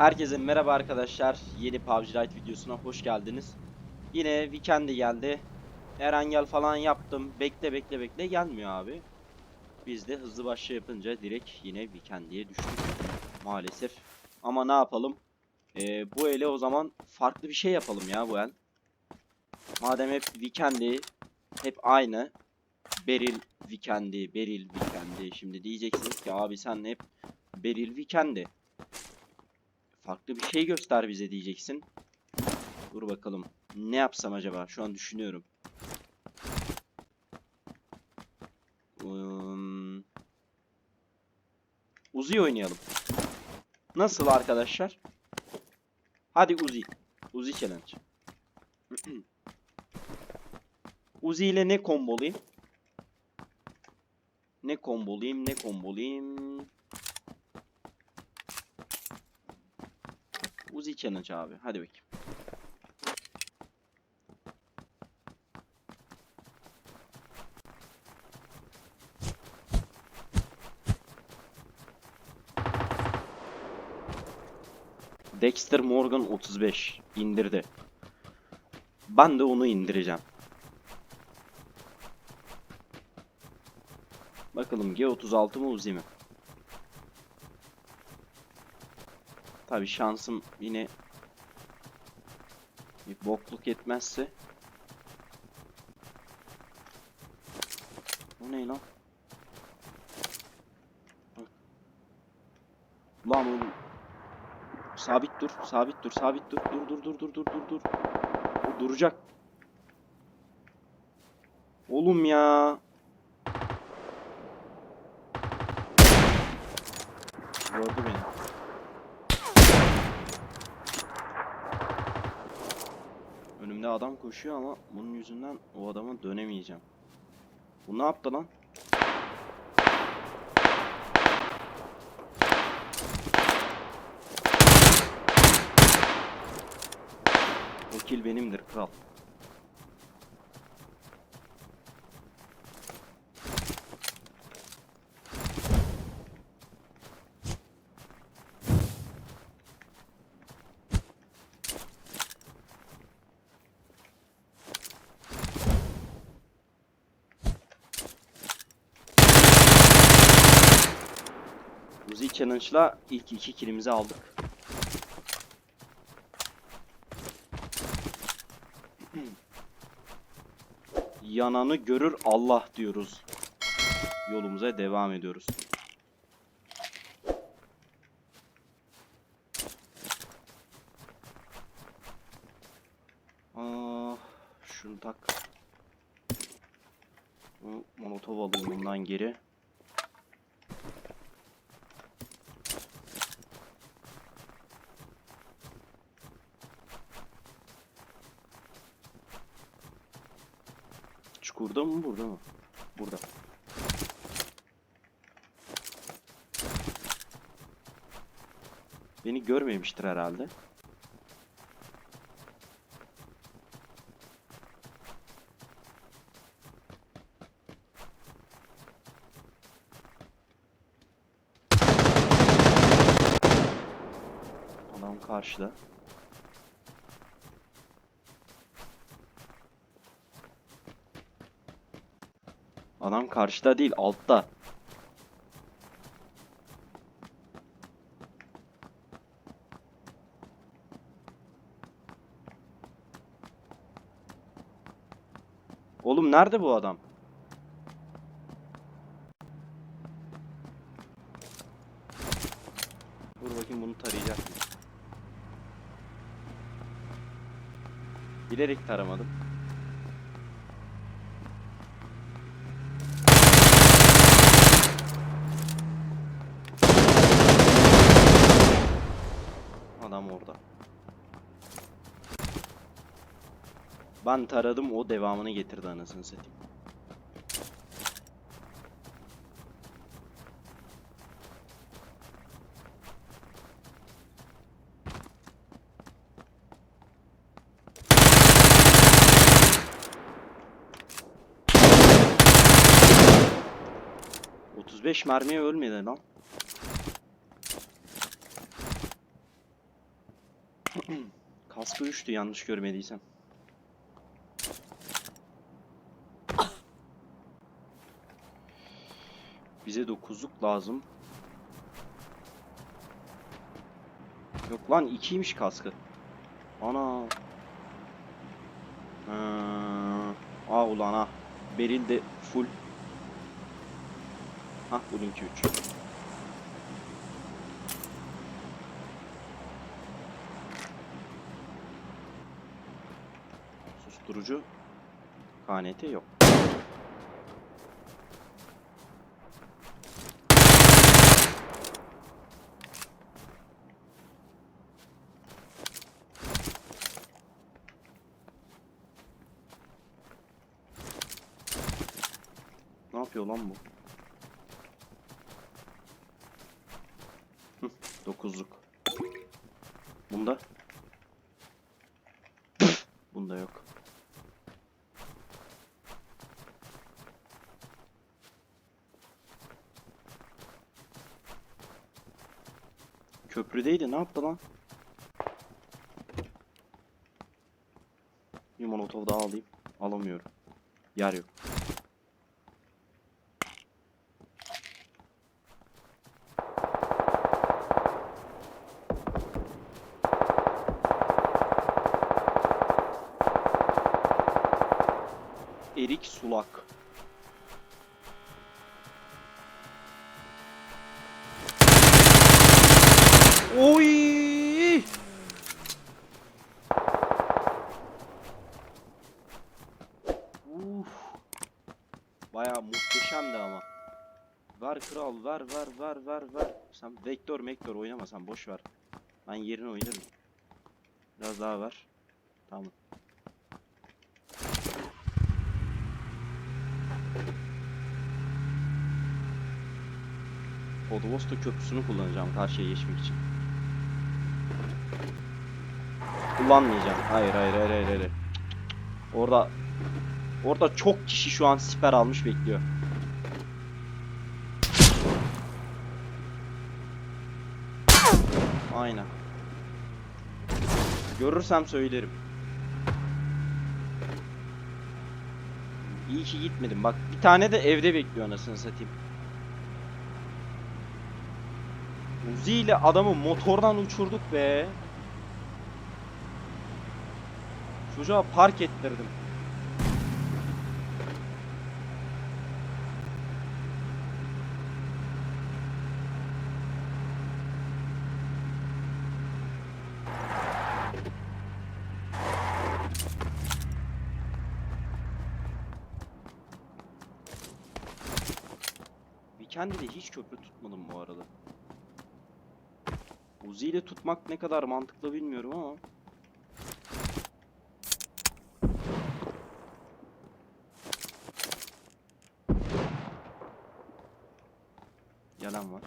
Herkese merhaba arkadaşlar. Yeni PUBG Lite videosuna hoş geldiniz. Yine weekend'i geldi. Erangel falan yaptım. Bekle bekle bekle gelmiyor abi. Biz de hızlı başla yapınca direkt yine weekend'e düştük. Maalesef. Ama ne yapalım? Ee, bu ele o zaman farklı bir şey yapalım ya bu el. Madem hep weekend'i hep aynı. Beril weekend'i, Beril weekend'i. Şimdi diyeceksiniz ki abi sen hep Beril weekend'i. Farklı bir şey göster bize diyeceksin. Dur bakalım. Ne yapsam acaba? Şu an düşünüyorum. Um, Uzi oynayalım. Nasıl arkadaşlar? Hadi Uzi. Uzi challenge. Uzi ile ne kombolayayım? Ne kombolayayım? Ne kombolayayım? Uzi challenge abi. Hadi bakayım. Dexter Morgan 35 indirdi. Ben de onu indireceğim. Bakalım G36 mı Uzi mi? Tabi şansım yine bir bokluk etmezse. Bu ne lan? Lan oğlum. Sabit dur, sabit dur, sabit dur. Dur dur dur dur dur dur dur. O duracak. Oğlum ya. Gördü beni. Önümde adam koşuyor ama bunun yüzünden o adama dönemeyeceğim. Bu ne yaptı lan? O kill benimdir kral. Uzi Challenge'la ilk iki killimizi aldık. Yananı görür Allah diyoruz. Yolumuza devam ediyoruz. Aa, şunu tak. Molotov alayım bundan geri. Çukurda mı burada mı? Burada. Beni görmemiştir herhalde. Adam karşıda. Adam karşıda değil, altta. Oğlum nerede bu adam? Dur bakayım bunu tarayacak mı? Bilerek taramadım. Adam orada. Ben taradım o devamını getirdi anasını satayım. Beş mermiye ölmedi lan. Kaskı düştü yanlış görmediysem. Bize dokuzluk lazım. Yok lan ikiymiş kaskı. Ana. Ha. Aa ulan ha. Beril de full. Hah bununki 3. Susturucu KNT yok. Ne yapıyor lan bu? Dokuzluk. Bunda? Bunda yok. Köprüdeydi ne yaptı lan? Bir molotov daha alayım. Alamıyorum. Yer yok. Erik Sulak. Bayağı muhteşemdi ama. Ver kral ver ver ver ver ver. Sen vektör mektör oynama sen boş ver. Ben yerine oynarım. Biraz daha ver. Tamam. Podvosta köprüsünü kullanacağım karşıya geçmek için. Kullanmayacağım. Hayır hayır hayır hayır. hayır. Orada orada çok kişi şu an siper almış bekliyor. Aynen. Görürsem söylerim. İyi ki gitmedim. Bak bir tane de evde bekliyor anasını satayım. Uzi ile adamı motordan uçurduk be. Çocuğa park ettirdim. Uzi ile tutmak ne kadar mantıklı bilmiyorum ama. Yalan var.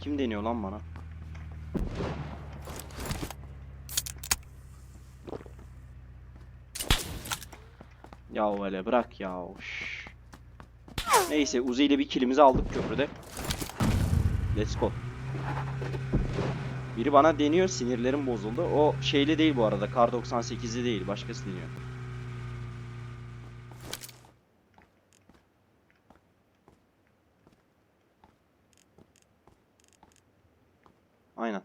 Kim deniyor lan bana? Ya öyle bırak ya. Üş. Neyse Uzi ile bir kilimizi aldık köprüde. Let's go. Biri bana deniyor sinirlerim bozuldu. O şeyli değil bu arada. Kar 98'li değil. Başkası deniyor. Aynen.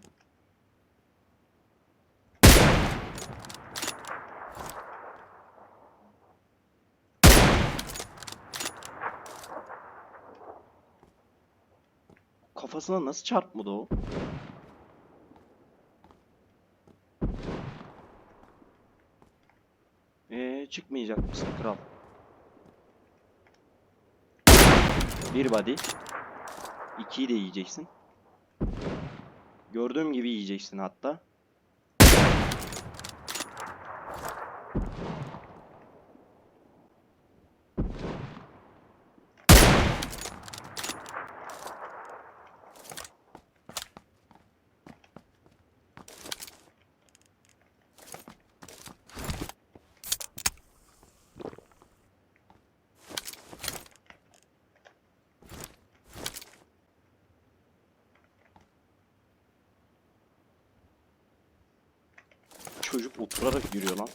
Kafasına nasıl çarpmadı o? Ee, çıkmayacak mısın kral? Bir body. İkiyi de yiyeceksin. Gördüğüm gibi yiyeceksin hatta. Çocuk oturarak yürüyor lan.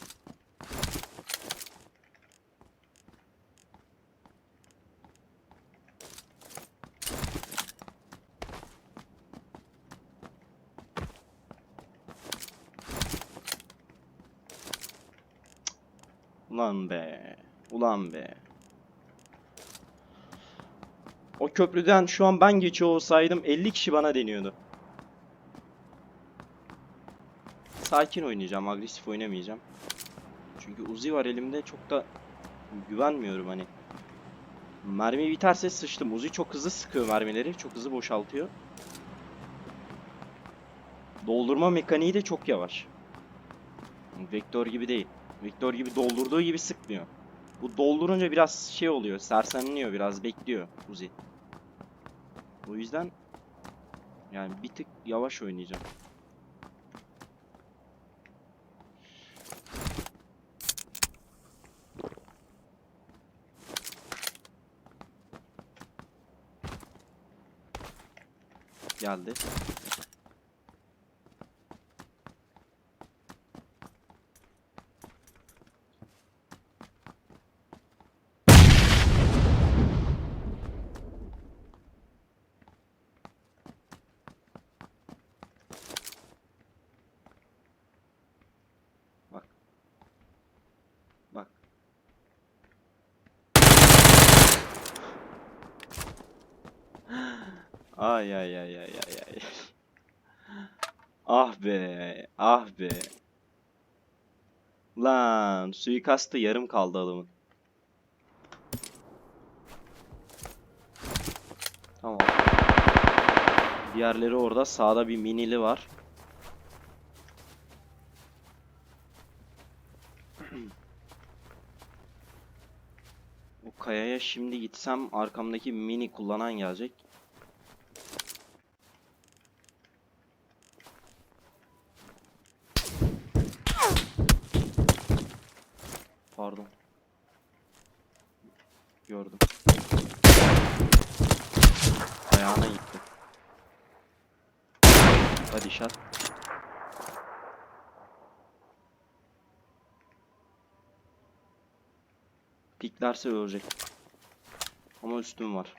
Ulan be. Ulan be. O köprüden şu an ben geçiyor olsaydım 50 kişi bana deniyordu. Sakin oynayacağım, agresif oynamayacağım. Çünkü Uzi var elimde çok da güvenmiyorum hani. Mermi biterse sıçtım. Uzi çok hızlı sıkıyor mermileri, çok hızlı boşaltıyor. Doldurma mekaniği de çok yavaş. Vektör gibi değil. Vektör gibi doldurduğu gibi sıkmıyor. Bu doldurunca biraz şey oluyor, sersemliyor, biraz bekliyor Uzi. O yüzden yani bir tık yavaş oynayacağım. Geldi. Ay ay ay ay ay ay. Ah be, ah be. Lan suikastı yarım kaldı adamın. Tamam. Diğerleri orada. Sağda bir minili var. O kayaya şimdi gitsem arkamdaki mini kullanan gelecek. Pardon. Gördüm. Ayağına gitti. Hadi shot. Piklerse ölecek. Ama üstüm var.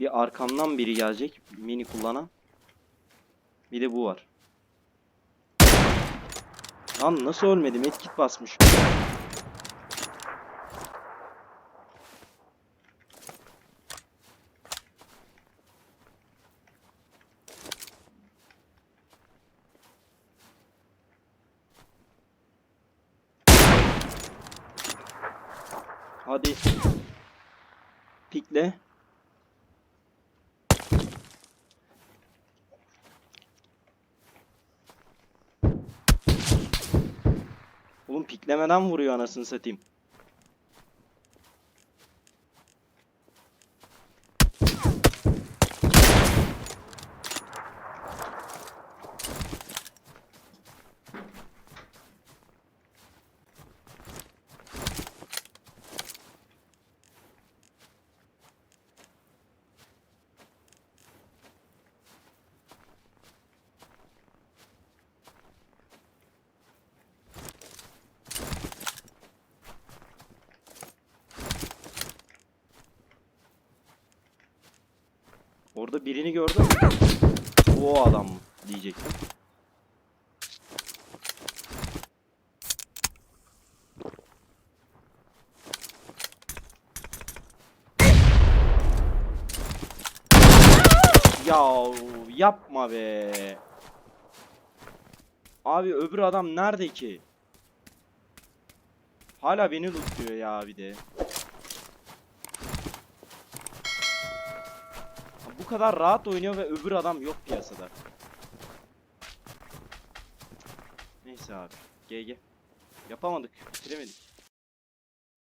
Bir arkamdan biri gelecek. Mini kullanan. Bir de bu var. Lan nasıl ölmedim? Medkit basmış. Hadi. Pikle. Oğlum piklemeden vuruyor anasını satayım. Orada birini gördüm. Bu o adam diyecektim. Ya yapma be. Abi öbür adam nerede ki? Hala beni lootluyor ya bir de. Bu kadar rahat oynuyor ve öbür adam yok piyasada. Neyse abi. GG. Yapamadık. Bitiremedik.